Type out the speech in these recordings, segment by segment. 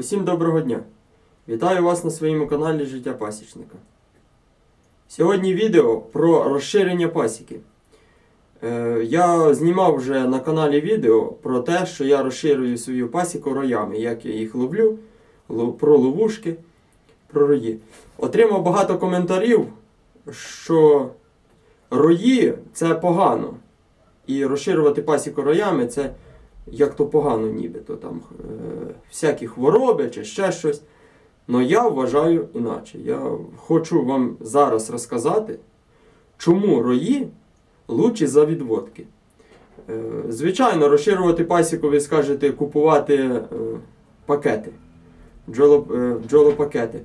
Усім доброго дня! Вітаю вас на своєму каналі Життя Пасічника. Сьогодні відео про розширення пасіки. Е, я знімав вже на каналі відео про те, що я розширюю свою пасіку роями, як я їх ловлю, про ловушки, про рої. Отримав багато коментарів, що рої це погано. І розширювати пасіку роями це як то погано нібито там е, всякі хвороби чи ще щось. Но я вважаю іначе. Я хочу вам зараз розказати, чому рої лучші за відводки. Е, звичайно, розширювати пасіку, ви скажете купувати е, пакети, бджоло, е, бджолопакети.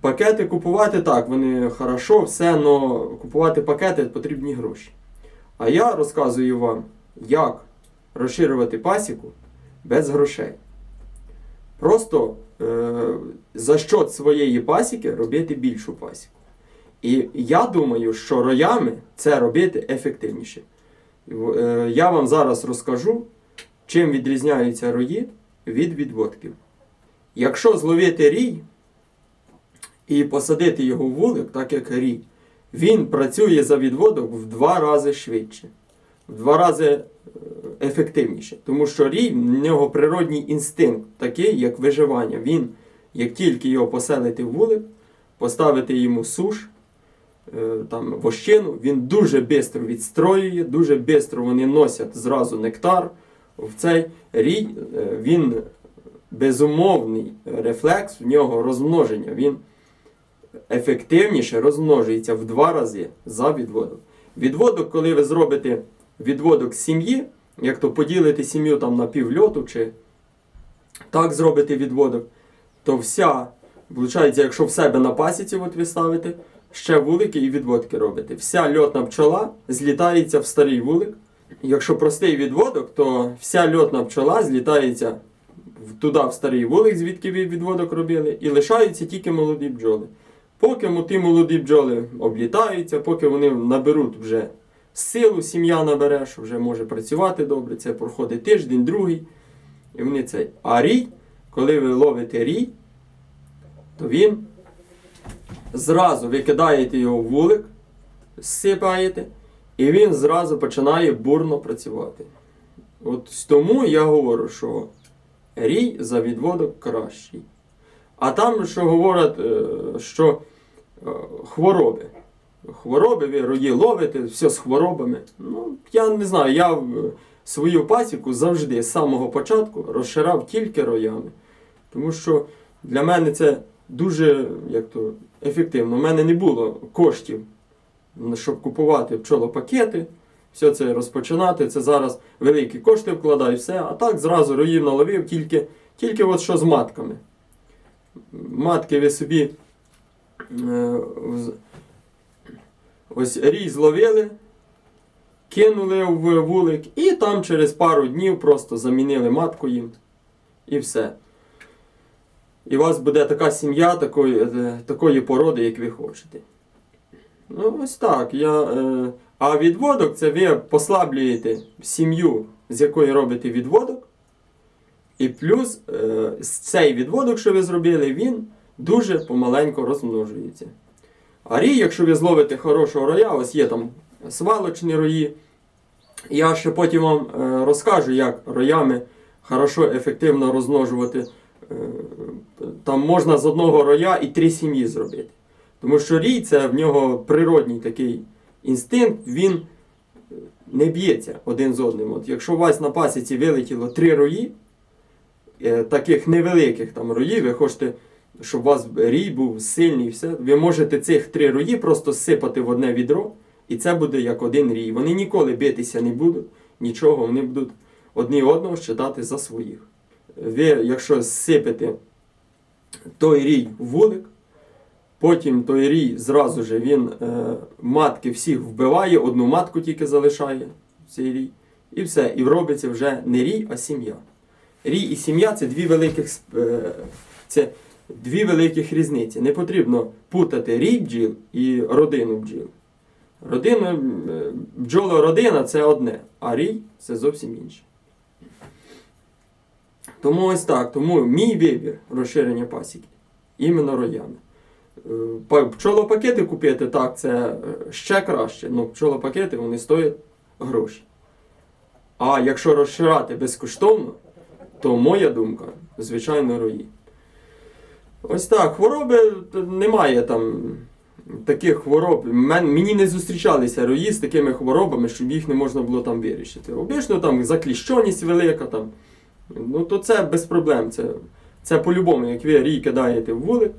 Пакети купувати так, вони хорошо, все, але купувати пакети потрібні гроші. А я розказую вам, як розширювати пасіку без грошей. Просто е, за счет своєї пасіки робити більшу пасіку. І я думаю, що роями це робити ефективніше. Е, я вам зараз розкажу, чим відрізняються рої від відводків. Якщо зловити рій і посадити його в вулик, так як рій, він працює за відводок в два рази швидше, в два рази е, ефективніше. Тому що рій, в нього природній інстинкт, такий, як виживання. Він, як тільки його поселити в вулик, поставити йому суш, е, там, вощину, він дуже швидко відстроює, дуже швидко вони носять зразу нектар. В цей рій е, він безумовний рефлекс в нього розмноження. Він ефективніше розмножується в два рази за відводок. Відводок, коли ви зробите відводок сім'ї, як то поділите сім'ю там на півльоту, чи так зробите відводок, то вся, виходить, якщо в себе на пасіці от ви ставите, ще вулики і відводки робите. Вся льотна пчола злітається в старий вулик. Якщо простий відводок, то вся льотна пчола злітається туди, в старий вулик, звідки ви відводок робили, і лишаються тільки молоді бджоли. Поки ті молоді бджоли облітаються, поки вони наберуть вже силу, сім'я набере, що вже може працювати добре, це проходить тиждень, другий. І вони цей. А рій, коли ви ловите рій, то він зразу ви кидаєте його в вулик, сипаєте, і він зразу починає бурно працювати. От тому я говорю, що рій за відводок кращий. А там, що говорять, е, що е, хвороби. Хвороби, ви рої ловите, все з хворобами. Ну, я не знаю, я свою пасіку завжди з самого початку розширав тільки роями. Тому що для мене це дуже як то, ефективно. У мене не було коштів, щоб купувати пчолопакети, все це розпочинати. Це зараз великі кошти вкладаю, все. А так зразу роїв наловив, тільки, тільки от що з матками. Матки ви собі е, ось рій зловили, кинули в вулик, і там через пару днів просто замінили матку їм. І все. І у вас буде така сім'я такої, е, такої породи, як ви хочете. Ну, ось так. Я, е, а відводок це ви послаблюєте сім'ю, з якої робите відводок. І плюс е, цей відводок, що ви зробили, він дуже помаленько розмножується. А рій, якщо ви зловите хорошого роя, ось є там свалочні рої. Я ще потім вам е, розкажу, як роями хорошо, ефективно розмножувати. Е, там можна з одного роя і три сім'ї зробити. Тому що рій це в нього природній такий інстинкт, він не б'ється один з одним. От якщо у вас на пасіці вилетіло три рої, е, таких невеликих там роїв, ви хочете, щоб у вас рій був сильний, і все, ви можете цих три рої просто сипати в одне відро, і це буде як один рій. Вони ніколи битися не будуть, нічого, вони будуть одні одного считати за своїх. Ви, якщо сипете той рій в вулик, потім той рій зразу же він е, матки всіх вбиває, одну матку тільки залишає цей рій. І все. І робиться вже не рій, а сім'я. Рій і сім'я це дві великих, е, це дві великих різниці. Не потрібно путати рій бджіл і родину бджіл. Родина, е, родина це одне, а рій це зовсім інше. Тому ось так. Тому мій вибір розширення пасіки іменно роями. Е, Пчолопакети купити, так, це е, ще краще. Ну, пчолопакети вони стоять гроші. А якщо розширати безкоштовно, то моя думка, звичайно, рої. Ось так, хвороби немає там таких хвороб. Мені не зустрічалися рої з такими хворобами, щоб їх не можна було там вирішити. Обично там закліщеність велика, там, ну то це без проблем. Це, це по-любому, як ви рій кидаєте в вулик,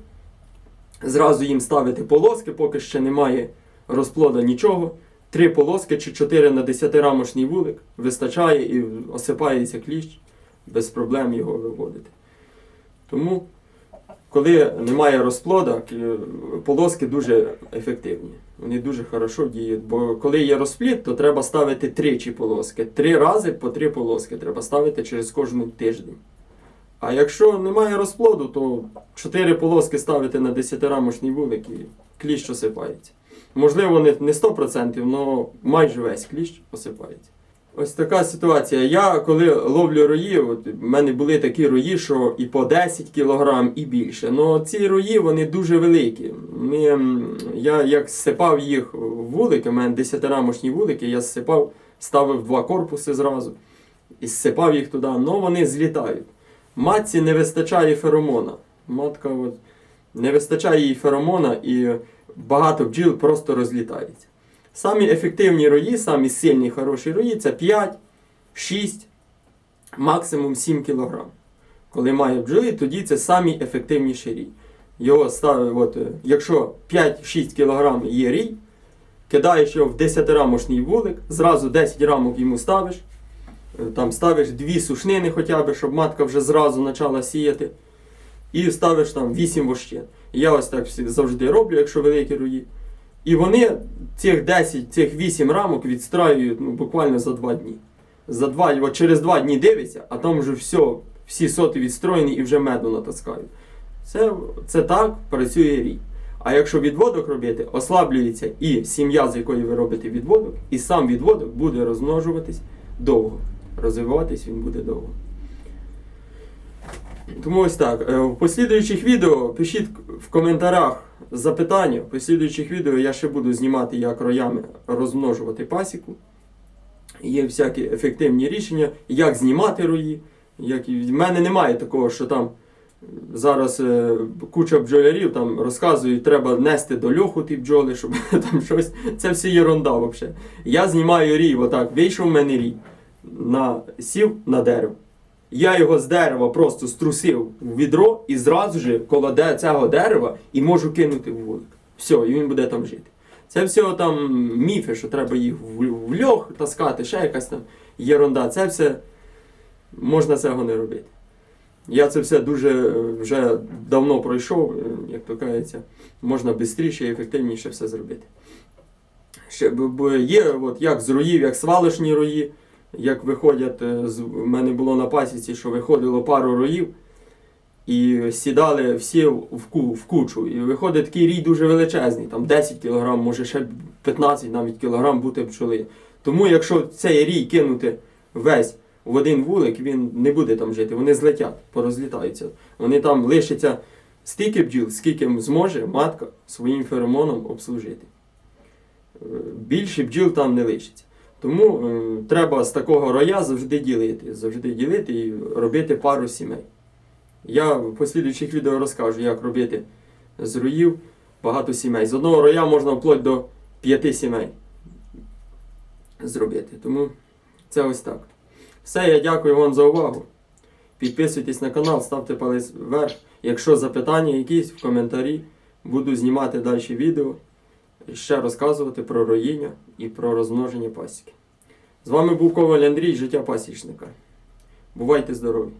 зразу їм ставите полоски, поки ще немає розплода нічого. Три полоски чи чотири на 10-рамочний вулик вистачає і осипається кліщ, без проблем його виводити. Тому, коли немає розплода, полоски дуже ефективні. Вони дуже хорошо діють. Бо коли є розплід, то треба ставити тричі полоски. Три рази по три полоски треба ставити через кожен тиждень. А якщо немає розплоду, то чотири полоски ставити на 10-рамочний вулик і кліщ осипається. Можливо, не 100%, але майже весь кліщ осипається. Ось така ситуація. Я коли ловлю рої, от в мене були такі рої, що і по 10 кг, і більше. Ну ці рої вони дуже великі. Ми, я як зсипав їх в вулики, у мене 10-рамочні вулики, я зсипав, ставив два корпуси зразу і зсипав їх туди, але вони злітають. Матці не вистачає феромона. Матка от, не вистачає їй феромона і багато бджіл просто розлітається. Самі ефективні рої, самі сильні хороші рої це 5, 6, максимум 7 кг. Коли має бджоли, тоді це самі ефективніші рій. Його ставить, от, е, якщо 5-6 кг є рій, кидаєш його в 10-рамочний вулик, зразу 10 рамок йому ставиш, е, там ставиш дві сушнини хоча б, щоб матка вже зразу почала сіяти. І ставиш там 8 вощин. Я ось так завжди роблю, якщо великі рої. І вони цих 10, цих 8 рамок відстраюють ну, буквально за 2 дні. За 2, от через 2 дні дивишся, а там вже все, всі соти відстроєні і вже меду натаскають. Це, це так працює рій. А якщо відводок робити, ослаблюється і сім'я, з якої ви робите відводок, і сам відводок буде розмножуватись довго. Розвиватись він буде довго. Тому ось так. Е, В послідуючих відео пишіть в коментарях запитання. В послідуючих відео я ще буду знімати, як роями розмножувати пасіку. Є всякі ефективні рішення, як знімати рої. Як... В мене немає такого, що там зараз е, куча бджолярів там розказують, треба нести до льоху ті бджоли, щоб там щось. Це все єрунда взагалі. Я знімаю рій, отак, вийшов в мене рій, на, сів на дерево. Я його з дерева просто струсив в відро і зразу ж колоде цього дерева і можу кинути в вулик. Все, і він буде там жити. Це все там міфи, що треба їх в, льох таскати, ще якась там єрунда. Це все можна цього не робити. Я це все дуже е, вже давно пройшов, е, як то кажеться, можна швидше і ефективніше все зробити. Ще б- б- є, от, як з руїв, як свалочні рої, як виходять, е, в мене було на пасіці, що виходило пару роїв, і сідали всі в, ку, в кучу. І виходить такий рій дуже величезний, там 10 кг, може ще 15 навіть кілограм бути пчоли. Тому якщо цей рій кинути весь в один вулик, він не буде там жити, вони злетять, порозлітаються. Вони там лишаться стільки бджіл, скільки зможе матка своїм феромоном обслужити. Е, Більше бджіл там не лишиться. Тому е, треба з такого роя завжди ділити, завжди ділити і робити пару сімей. Я в послідуючих відео розкажу, як робити з роїв багато сімей. З одного роя можна вплоть до п'яти сімей зробити. Тому це ось так. Все, я дякую вам за увагу. Підписуйтесь на канал, ставте палець вверх. Якщо запитання якісь в коментарі, буду знімати далі відео, ще розказувати про роїння і про розмноження пасіки. З вами був Коваль Андрій, життя пасічника. Бувайте здорові!